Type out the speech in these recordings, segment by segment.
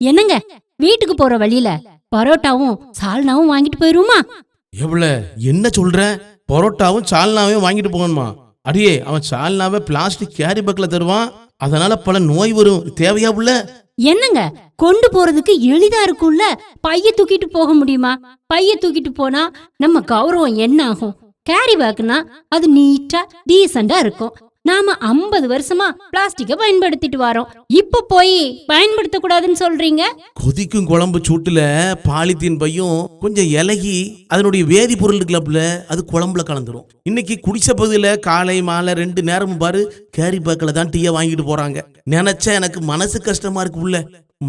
என்னங்க? வீட்டுக்கு போற வழியில பரோட்டாவும் சால்னாவும் வாங்கிட்டு போயிருமா எவ்வளவு என்ன சொல்ற? பரோட்டாவும் சால்னாவையும் வாங்கிட்டு போகணுமா? அடியே அவன் சால்னாவை பிளாஸ்டிக் கேரி பேக்ல தருவான். அதனால பல நோய் வரும். தேவையா புள்ள என்னங்க? கொண்டு போறதுக்கு எளிதா இருக்கும்ல? பைய தூக்கிட்டு போக முடியுமா? பைய தூக்கிட்டு போனா நம்ம கௌரவம் என்ன ஆகும்? கேரி பேக்னா அது நீட்டா டீசெண்டா இருக்கும். நாம ஐம்பது வருஷமா பிளாஸ்டிக்க பயன்படுத்திட்டு வரோம். இப்ப போய் பயன்படுத்த கூடாதுன்னு சொல்றீங்க? கொதிக்கும் குழம்பு சூட்டுல பாலித்தீன் பையும் கொஞ்சம் இலகி அதனுடைய வேதிப்பொருள் இருக்குல்ல அது குழம்புல கலந்துரும். இன்னைக்கு குடிச்ச பகுதியில காலை மாலை ரெண்டு நேரமும் பாரு கேரி பேக்கில் தான் டீயை வாங்கிட்டு போறாங்க. நினைச்சா எனக்கு மனசு கஷ்டமா இருக்கு உள்ள.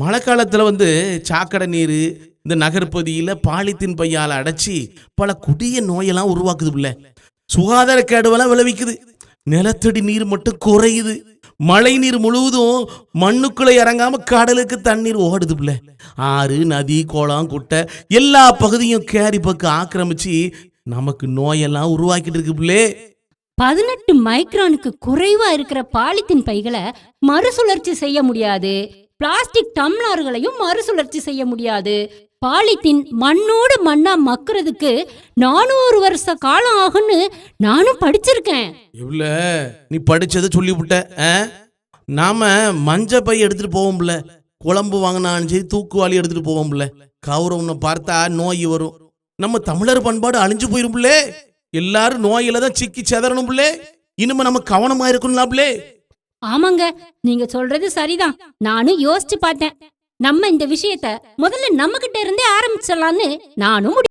மழை காலத்துல வந்து சாக்கடை நீர் இந்த நகர்ப்பகுதியில பாலித்தீன் பையால அடைச்சி பல கொடிய நோயெல்லாம் உருவாக்குது உள்ள. சுகாதார கேடுவெல்லாம் விளைவிக்குது. நிலத்தடி நீர் மட்டும் குறையுது. மழை நீர் முழுவதும் மண்ணுக்குள்ள இறங்காம கடலுக்கு தண்ணீர் ஓடுது புள்ள. ஆறு நதி குளம் குட்டை எல்லா பகுதியும் கேரி பக்கம் ஆக்கிரமிச்சு நமக்கு நோயெல்லாம் உருவாக்கிட்டு இருக்கு புள்ளே. பதினெட்டு மைக்ரானுக்கு குறைவா இருக்கிற பாலித்தீன் பைகளை மறுசுழற்சி செய்ய முடியாது. பிளாஸ்டிக் டம்ளர்களையும் மறுசுழற்சி செய்ய முடியாது. பாலித்தீன் மண்ணோடு மண்ணா மக்குறதுக்கு நானூறு வருஷ காலம் ஆகும்னு நானும் படிச்சிருக்கேன். இவ்வள நீ படிச்சதை சொல்லிவிட்ட ஆ? நாம மஞ்ச பை எடுத்துட்டு போவோம்ல. குழம்பு வாங்கினாலும் சரி தூக்குவாளி எடுத்துட்டு போவோம்ல. கௌரவனை பார்த்தா நோய் வரும். நம்ம தமிழர் பண்பாடு அழிஞ்சு போயிரும்ல எல்லாரும் நோயில தான் சிக்கி சிதறணும் இனிமே நம்ம கவனமா இருக்கணும்லாப்லே ஆமாங்க நீங்க சொல்றது சரிதான். நானும் யோசிச்சு பார்த்தேன். நம்ம இந்த விஷயத்த முதல்ல நம்ம கிட்ட இருந்தே ஆரம்பிச்சிடலான்னு நானும்